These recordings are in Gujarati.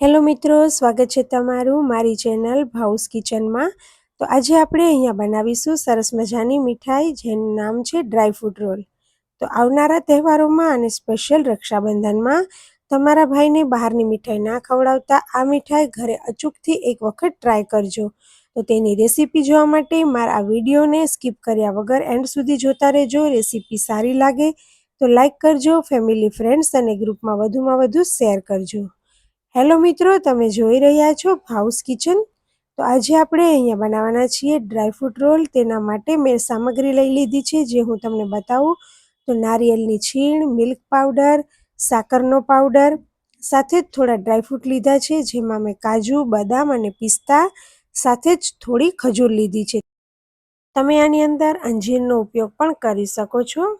હેલો મિત્રો, સ્વાગત છે તમારું મારી ચેનલ ભાઉસ કિચનમાં. તો આજે આપણે અહીંયા બનાવીશું સરસ મજાની મીઠાઈ, જેનું નામ છે ડ્રાય ફ્રૂટ રોલ. તો આવનારા તહેવારોમાં અને સ્પેશિયલ રક્ષાબંધનમાં તમારા ભાઈને બહારની મીઠાઈ ના ખવડાવતા આ મીઠાઈ ઘરે અચૂકથી એક વખત ટ્રાય કરજો. તો તેની રેસીપી જોવા માટે મારા આ વિડીયોને સ્કીપ કર્યા વગર એન્ડ સુધી જોતા રહેજો, રેસીપી સારી લાગે તો લાઇક કરજો, ફેમિલી, ફ્રેન્ડ્સ અને ગ્રુપમાં વધુમાં વધુ શેર કરજો. હેલો મિત્રો, તમે જોઈ રહ્યા છો ભાઉસ કિચન તો આજે આપણે અહીંયા બનાવવાના છીએ ડ્રાયફ્રૂટ રોલ તેના માટે મેં સામગ્રી લઈ લીધી છે, જે હું તમને બતાવું. તો નારિયેલની છીણ મિલ્ક પાવડર સાકરનો પાવડર સાથે જ થોડા ડ્રાયફ્રૂટ લીધા છે, જેમાં મેં કાજુ, બદામ અને પિસ્તા, સાથે જ થોડી ખજૂર લીધી છે. તમે આની અંદર અંજીરનો ઉપયોગ પણ કરી શકો છો.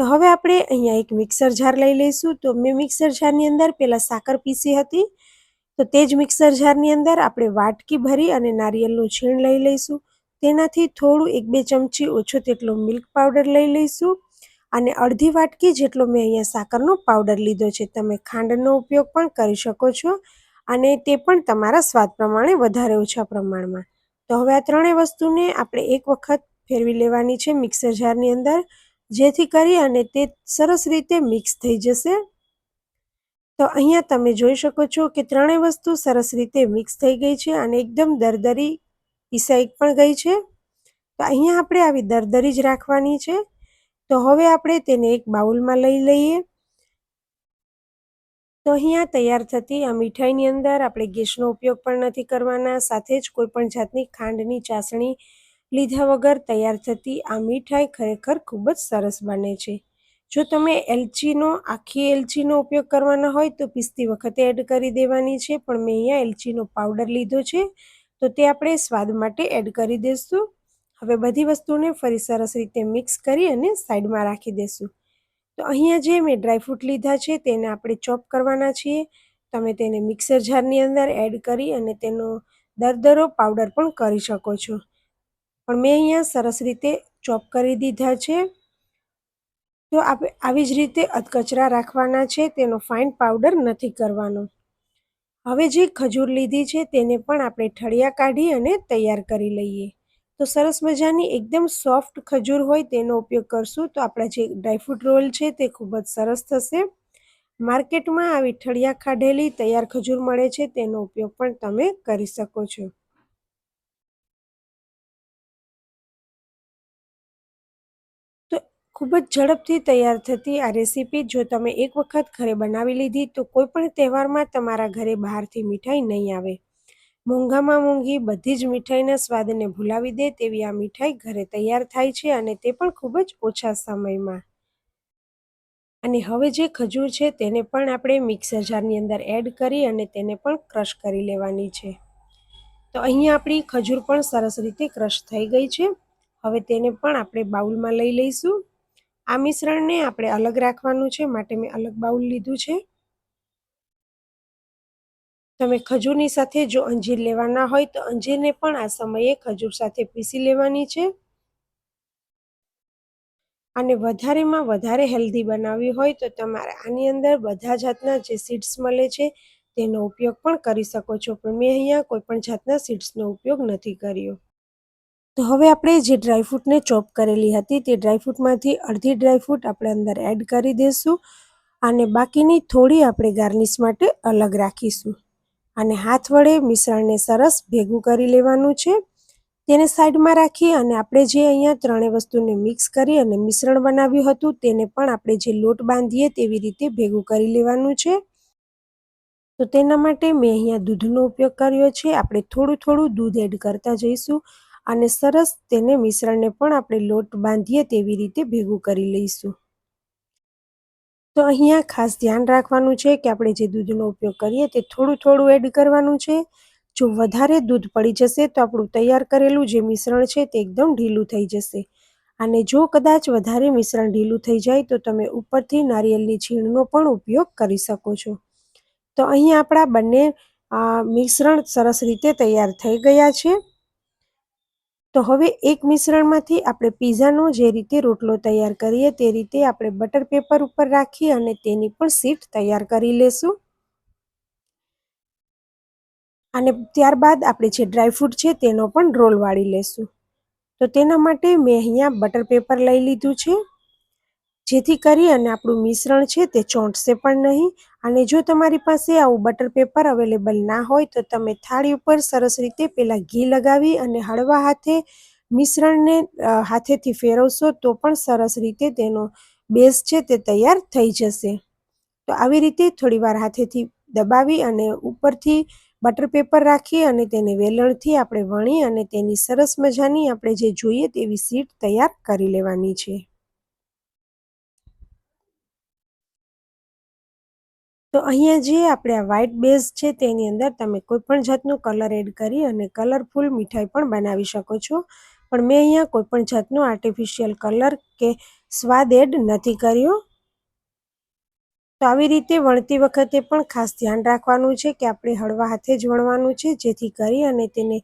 તો હવે આપણે અહીંયા એક મિક્સર જાર લઈ લઈશું. તો મેં મિક્સર જારની અંદર પહેલાં સાકર પીસી હતી. તો તે જ મિક્સર જારની અંદર આપણે વાટકી ભરી અને નારિયેળનું છીણ લઈ લઈશું. તેનાથી થોડું એક બે ચમચી ઓછો તેટલો મિલ્ક પાવડર લઈ લઈશું. અને અડધી વાટકી જેટલો મેં અહીંયા સાકરનો પાવડર લીધો છે. તમે ખાંડનો ઉપયોગ પણ કરી શકો છો. અને તે પણ તમારા સ્વાદ પ્રમાણે વધારે ઓછા પ્રમાણમાં. તો હવે આ ત્રણેય વસ્તુને આપણે એક વખત ફેરવી લેવાની છે મિક્સર જારની અંદર. જેથી કરી અને તે સરસ રીતે મિક્સ થઈ જશે. તો અહીંયા તમે જોઈ શકો છો કે ત્રણેય વસ્તુ સરસ રીતે મિક્સ થઈ ગઈ છે અને એકદમ દરદરી પીસાઈ પણ ગઈ છે. તો અહીંયા આપણે આવી દરદરી જ રાખવાની છે. તો હવે આપણે તેને એક બાઉલમાં લઈ લઈએ. તો અહીંયા તૈયાર થતી આ મીઠાઈની અંદર આપણે ગેસનો ઉપયોગ પણ નથી કરવાના, સાથે જ કોઈ પણ જાતની ખાંડની ચાસણી લીધા વગર તૈયાર થતી આ મીઠાઈ ખરેખર ખૂબ જ સરસ બને છે. જો તમે એલચીનો, આખી એલચીનો ઉપયોગ કરવાના હોય તો પીસતી વખતે એડ કરી દેવાની છે, પણ મેં અહીંયા એલચીનો પાવડર લીધો છે, તો તે આપણે સ્વાદ માટે એડ કરી દઈશું હવે બધી વસ્તુને ફરી સરસ રીતે મિક્સ કરી અને સાઈડમાં રાખી દઈશું તો અહીંયા જે મેં ડ્રાયફ્રૂટ લીધા છે, તેને આપણે ચોપ કરવાના છીએ. તમે તેને મિક્સર જારની અંદર એડ કરી અને તેનો દરદરો પાવડર પણ કરી શકો છો. પણ મેં અહીંયા સરસ રીતે ચોપ કરી દીધા છે. તો આપણે આવી જ રીતે અધકચરા રાખવાના છે, તેનો ફાઇન પાવડર નથી કરવાનો. હવે જે ખજૂર લીધી છે, તેને પણ આપણે ઠળિયા કાઢી અને તૈયાર કરી લઈએ. તો સરસ મજાની એકદમ સોફ્ટ ખજૂર હોય તેનો ઉપયોગ કરશું તો આપણા જે ડ્રાયફ્રૂટ રોલ છે તે ખૂબ જ સરસ થશે. માર્કેટમાં આવી ઠળિયા કાઢેલી તૈયાર ખજૂર મળે છે, તેનો ઉપયોગ પણ તમે કરી શકો છો. ખૂબ જ ઝડપથી તૈયાર થતી આ રેસીપી જો તમે એક વખત ઘરે બનાવી લીધી, તો કોઈ પણ તહેવારમાં તમારા ઘરે બહારથી મીઠાઈ નહીં આવે. મોંઘામાં મોંઘી બધી જ મીઠાઈના સ્વાદને ભૂલાવી દે તેવી આ મીઠાઈ ઘરે તૈયાર થાય છે અને તે પણ ખૂબ જ ઓછા સમયમાં. અને હવે જે ખજૂર છે તેને પણ આપણે મિક્સર જારની અંદર એડ કરી અને તેને પણ ક્રશ કરી લેવાની છે. તો અહીંયા આપણી ખજૂર પણ સરસ રીતે ક્રશ થઈ ગઈ છે. હવે તેને પણ આપણે બાઉલમાં લઈ લઈશું. આ મિશ્રણને આપણે અલગ રાખવાનું છે, માટે મેં અલગ બાઉલ લીધું છે. તમે ખજૂરની સાથે જો અંજીર લેવાના હોય તો અંજીરને પણ આ સમયે ખજૂર સાથે પીસી લેવાની છે. અને વધારેમાં વધારે હેલ્ધી બનાવવી હોય તો તમારે આની અંદર બધા જાતના જે સીડ્સ મળે છે, તેનો ઉપયોગ પણ કરી શકો છો. પણ મેં અહીંયા કોઈ પણ જાતના સીડ્સનો ઉપયોગ નથી કર્યો. તો હવે આપણે જે ડ્રાયફ્રૂટને ચોપ કરેલી હતી તે ડ્રાયફ્રૂટમાંથી અડધી ડ્રાયફ્રૂટ આપણે અંદર એડ કરી દઈશું અને બાકીની થોડી આપણે ગાર્નિશ માટે અલગ રાખીશું. અને હાથ વડે મિશ્રણને સરસ ભેગું કરી લેવાનું છે. તેને સાઈડમાં રાખી અને આપણે જે અહીંયા ત્રણેય વસ્તુને મિક્સ કરી અને મિશ્રણ બનાવ્યું હતું તેને પણ આપણે જે લોટ બાંધીએ તેવી રીતે ભેગું કરી લેવાનું છે. તો તેના માટે મેં અહીંયા દૂધનો ઉપયોગ કર્યો છે. આપણે થોડું થોડું દૂધ એડ કરતા જઈશું. અને સરસ તેને મિશ્રણને પણ આપણે લોટ બાંધીએ તેવી રીતે ભેગું કરી લઈશું. તો અહીંયા ખાસ ધ્યાન રાખવાનું છે કે આપણે જે દૂધનો ઉપયોગ કરીએ તે થોડું થોડું એડ કરવાનું છે. જો વધારે દૂધ પડી જશે તો આપણું તૈયાર કરેલું જે મિશ્રણ છે તે એકદમ ઢીલું થઈ જશે. અને જો કદાચ વધારે મિશ્રણ ઢીલું થઈ જાય તો તમે ઉપરથી નારિયેળની છીણનો પણ ઉપયોગ કરી શકો છો. તો અહીં આપણા બંને મિશ્રણ સરસ રીતે તૈયાર થઈ ગયા છે. તો હવે એક મિશ્રણમાંથી આપણે પીઝાનો જે રીતે રોટલો તૈયાર કરીએ તે રીતે આપણે બટર પેપર ઉપર રાખી અને તેની પણ સીટ તૈયાર કરી લેશું. અને ત્યારબાદ આપણે જે ડ્રાયફ્રૂટ છે તેનો પણ રોલ વાળી લેશું. તો તેના માટે મેં અહીંયા બટર પેપર લઈ લીધું છે. જેથી કરી અને આપણું મિશ્રણ છે તે ચોંટશે પણ નહીં. અને જો તમારી પાસે આવું બટર પેપર અવેલેબલ ના હોય તો તમે થાળી ઉપર સરસ રીતે પહેલાં ઘી લગાવી અને હળવા હાથે મિશ્રણને હાથેથી ફેરવશો તો પણ સરસ રીતે તેનો બેઝ છે તે તૈયાર થઈ જશે. તો આવી રીતે થોડીવાર હાથેથી દબાવી અને ઉપરથી બટર પેપર રાખી અને તેને વેલણથી આપણે વણી અને તેની સરસ મજાની આપણે જે જોઈએ તેવી સીટ તૈયાર કરી લેવાની છે. તો અહીંયા જે આપણે આ વ્હાઇટ બેઝ છે તેની અંદર તમે કોઈ પણ જાતનો કલર એડ કરી અને કલરફુલ મીઠાઈ પણ બનાવી શકો છો. પણ મેં અહીંયા કોઈ પણ જાતનો આર્ટિફિશિયલ કલર કે સ્વાદ એડ નથી કર્યો. તો આવી રીતે વણતી વખતે પણ ખાસ ધ્યાન રાખવાનું છે કે આપણે હળવા હાથે જ વણવાનું છે, જેથી કરી અને તેને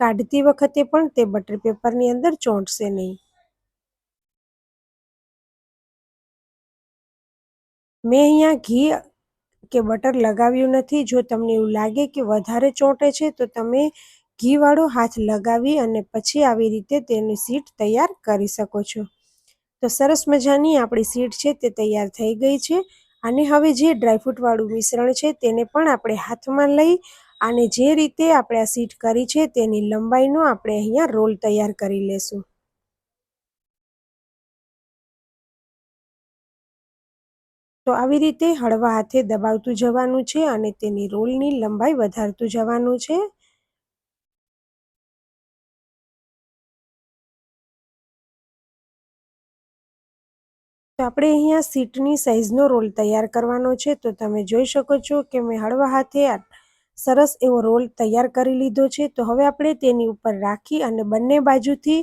કાઢતી વખતે પણ તે બટર પેપરની અંદર ચોંટશે નહીં. મેં અહીંયા ઘી કે બટર લગાવ્યું નથી, જો તમને એવું લાગે કે વધારે ચોંટે છે, તો તમે ઘીવાળો હાથ લગાવી અને પછી આવી રીતે તેની સીટ તૈયાર કરી શકો છો. તો સરસ મજાની આપણી સીટ છે તે તૈયાર થઈ ગઈ છે. અને હવે જે ડ્રાયફ્રૂટવાળું મિશ્રણ છે તેને પણ આપણે હાથમાં લઈ અને જે રીતે આપણે આ સીટ કરી છે તેની લંબાઈનો આપણે અહીંયા રોલ તૈયાર કરી લેશું. તો આવી રીતે હળવા હાથે દબાવતું જવાનું છે અને તેની રોલની લંબાઈ વધારતું જવાનું છે. તો આપણે અહીંયા સીટની સાઇઝનો રોલ તૈયાર કરવાનો છે. તો તમે જોઈ શકો છો કે મેં હળવા હાથે સરસ એવો રોલ તૈયાર કરી લીધો છે. તો હવે આપણે તેની ઉપર રાખી અને બંને બાજુથી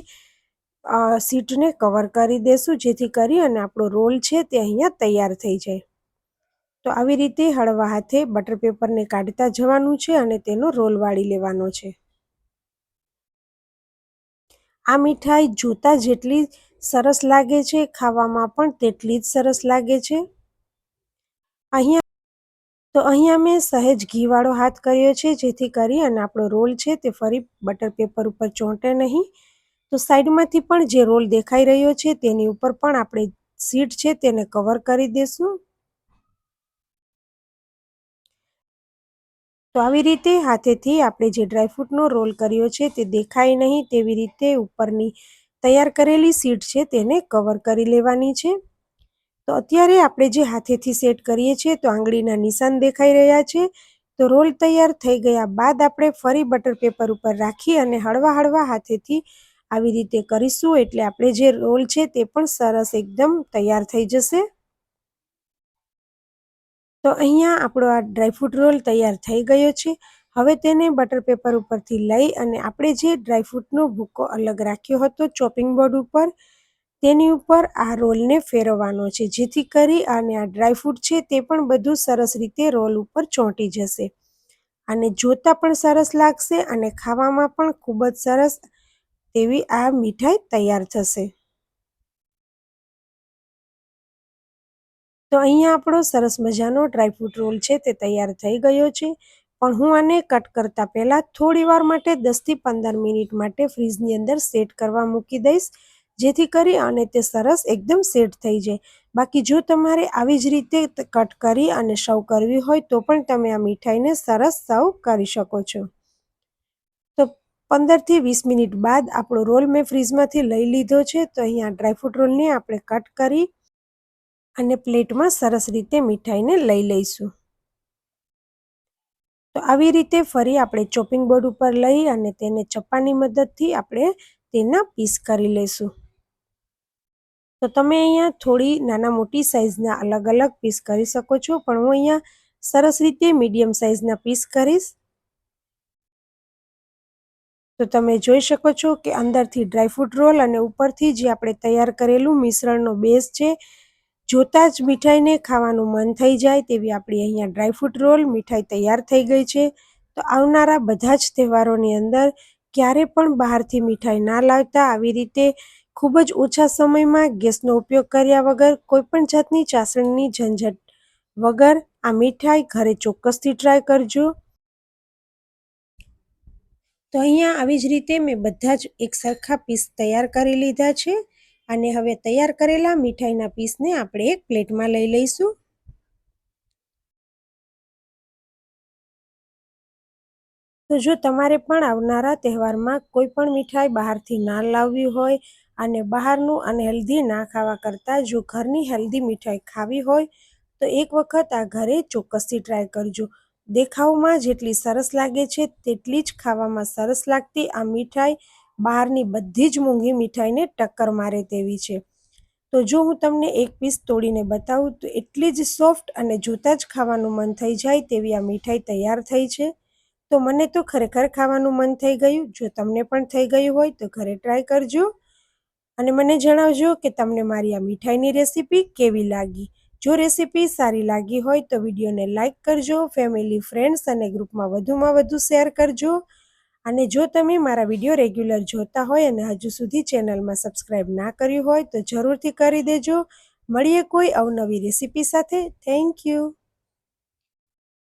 સીટને કવર કરી દેશું, જેથી કરી અને આપણો રોલ છે તે અહીંયા તૈયાર થઈ જાય. તો આવી રીતે હળવા હાથે બટર પેપરને કાઢતા જવાનું છે અને તેનો રોલ વાળી લેવાનો છે. આ મીઠાઈ જોતા જેટલી સરસ લાગે છે, ખાવામાં પણ તેટલી જ સરસ લાગે છે. અહીંયા તો અહીંયા મેં સહેજ ઘીવાળો હાથ કર્યો છે, જેથી કરી અને આપણો રોલ છે તે ફરી બટર પેપર ઉપર ચોંટે નહીં. તો સાઈડમાંથી પણ જે રોલ દેખાઈ રહ્યો છે તેની ઉપર પણ આપણે સીટ છે તેને કવર કરી દેશું. તો આવી રીતે હાથેથી આપણે જે ડ્રાયફ્રૂટનો રોલ કર્યો છે તે દેખાય નહીં તેવી રીતે ઉપરની તૈયાર કરેલી સીટ છે તેને કવર કરી લેવાની છે. તો અત્યારે આપણે જે હાથેથી સેટ કરીએ છીએ તો આંગળીના નિશાન દેખાઈ રહ્યા છે. તો રોલ તૈયાર થઈ ગયા બાદ આપણે ફરી બટર પેપર ઉપર રાખી અને હળવા હળવા હાથેથી આવી રીતે કરીશું એટલે આપણે જે રોલ છે તે પણ સરસ એકદમ તૈયાર થઈ જશે. તો અહીંયા આપણો આ ડ્રાયફ્રૂટ રોલ તૈયાર થઈ ગયો છે. હવે તેને બટર પેપર ઉપરથી લઈ અને આપણે જે ડ્રાયફ્રૂટનો ભૂકો અલગ રાખ્યો હતો ચોપિંગ બોર્ડ ઉપર, તેની ઉપર આ રોલને ફેરવવાનો છે. જેથી કરી અને આ ડ્રાયફ્રૂટ છે તે પણ બધું સરસ રીતે રોલ ઉપર ચોંટી જશે. અને જોતાં પણ સરસ લાગશે અને ખાવામાં પણ ખૂબ જ સરસ તેવી આ મીઠાઈ તૈયાર થશે. તો અહીંયા આપણો સરસ મજાનો ડ્રાયફ્રૂટ રોલ છે તે તૈયાર થઈ ગયો છે. પણ હું આને કટ કરતાં પહેલાં થોડી વાર માટે દસથી પંદર મિનિટ માટે ફ્રીજની અંદર સેટ કરવા મૂકી દઈશ. જેથી કરી અને તે સરસ એકદમ સેટ થઈ જાય. બાકી જો તમારે આવી જ રીતે કટ કરી અને સર્વ કરવી હોય તો પણ તમે આ મીઠાઈને સરસ સર્વ કરી શકો છો. પંદરથી વીસ મિનિટ બાદ આપણો રોલ મેં ફ્રીજમાંથી લઈ લીધો છે, તો અહીંયા ડ્રાયફ્રૂટ રોલને આપણે કટ કરી અને પ્લેટમાં સરસ રીતે મીઠાઈને લઈ લઈશું. તો આવી રીતે ફરી આપણે ચોપિંગ બોર્ડ ઉપર લઈ અને તેને ચપ્પાની મદદથી આપણે તેના પીસ કરી લઈશું. તો તમે અહીંયા થોડી નાના મોટી સાઇઝના અલગ અલગ પીસ કરી શકો છો, પણ હું અહીંયા સરસ રીતે મીડિયમ સાઇઝના પીસ કરીશ. તો તમે જોઈ શકો છો કે અંદરથી ડ્રાયફ્રૂટ રોલ અને ઉપરથી જે આપણે તૈયાર કરેલું મિશ્રણનો બેઝ છે, જોતાં જ મીઠાઈને ખાવાનું મન થઈ જાય તેવી આપણી અહીંયા ડ્રાયફ્રૂટ રોલ મીઠાઈ તૈયાર થઈ ગઈ છે. તો આવનારા બધા જ તહેવારોની અંદર ક્યારે પણ બહારથી મીઠાઈ ના લાવતા આવી રીતે ખૂબ જ ઓછા સમયમાં ગેસનો ઉપયોગ કર્યા વગર કોઈપણ જાતની ચાસણીની ઝંઝટ વગર આ મીઠાઈ ઘરે ચોક્કસથી ટ્રાય કરજો. તો અહીંયા આવી જ રીતે મેં બધા જ એક સરખા પીસ તૈયાર કરી લીધા છે. અને હવે તૈયાર કરેલા મીઠાઈના પીસને આપણે એક પ્લેટમાં લઈ લઈશું. તો જો તમારે પણ આવનારા તહેવારમાં કોઈ પણ મીઠાઈ બહારથી ના લાવવી હોય અને બહારનું અનહેલ્ધી ના ખાવા કરતાં જો ઘરની હેલ્ધી મીઠાઈ ખાવી હોય, તો એક વખત આ ઘરે ચોક્કસથી ટ્રાય કરજો. દેખાવમાં જેટલી સરસ લાગે છે, તેટલી જ ખાવામાં સરસ લાગતી આ મીઠાઈ બહારની બધી જ મોંઘી મીઠાઈને ટક્કર મારે તેવી છે. તો જો હું તમને એક પીસ તોડીને બતાવું, તો એટલી જ સોફ્ટ અને જોતાં જ ખાવાનું મન થઈ જાય તેવી આ મીઠાઈ તૈયાર થઈ છે. તો મને તો ખરેખર ખાવાનું મન થઈ ગયું. જો તમને પણ થઈ ગયું હોય, તો ઘરે ટ્રાય કરજો. અને મને જણાવજો કે તમને મારી આ મીઠાઈની રેસીપી કેવી લાગી. જો રેસીપી સારી લાગી હોય તો વિડીયોને લાઇક કરજો ફેમિલી ફ્રેન્ડ્સ અને ગ્રુપમાં વધુમાં વધુ શેર કરજો. અને જો તમે મારા વીડિયો રેગ્યુલર જોતા હોય અને હજુ સુધી ચેનલમાં સબસ્ક્રાઈબ ના કર્યું હોય તો જરૂરથી કરી દેજો. મળીએ કોઈ અવનવી રેસીપી સાથે. Thank you